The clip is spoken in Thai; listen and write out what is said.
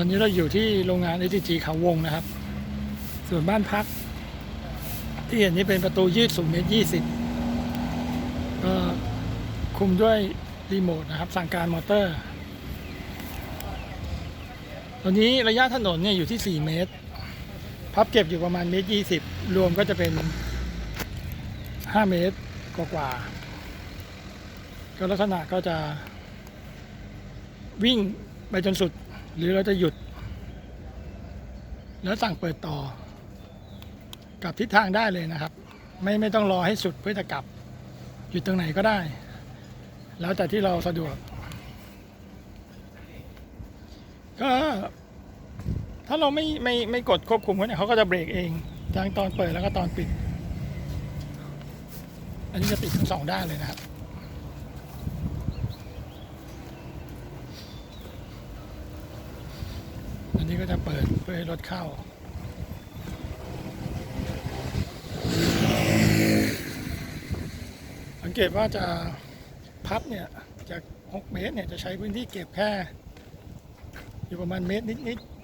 อนนี้เราอยู่ที่โรงงาน STG เขาวงนะครับ ส่วนบ้านพัก ที่เห็นนี้เป็นประตูยืดสูงเมตรยี่สิบก็คุมด้วยรีโมทนะครับ สั่งการมอเตอร์ ตอนนี้ระยะถนนเนี่ยอยู่ที่ 4 เมตร พับเก็บอยู่ประมาณเมตรยี่สิบรวมก็จะเป็น 5 เมตรกว่าๆก็ลักษณะก็จะวิ่งไปจนสุด หรือเราจะหยุด แล้วสั่งเปิดต่อ กลับทิศทางได้เลยนะครับ ไม่ไม่ต้องรอให้สุดเพื่อจะกลับ หยุดตรงไหนก็ได้ แล้วแต่ที่เราสะดวก ก็ถ้าเราไม่ไม่ไม่กดควบคุมเขาเนี่ยเขาก็จะเบรกเองทั้งตอนเปิดแล้วก็ตอนปิด อันนี้จะปิดทั้งสองด้านเลยนะครับ อันนี้ก็จะเปิดเพื่อให้รถเข้า สังเกตว่าจะพับเนี่ยจาก 6 เมตรเนี่ยจะใช้พื้นที่เก็บแค่ อยู่ประมาณเมตรนิดๆ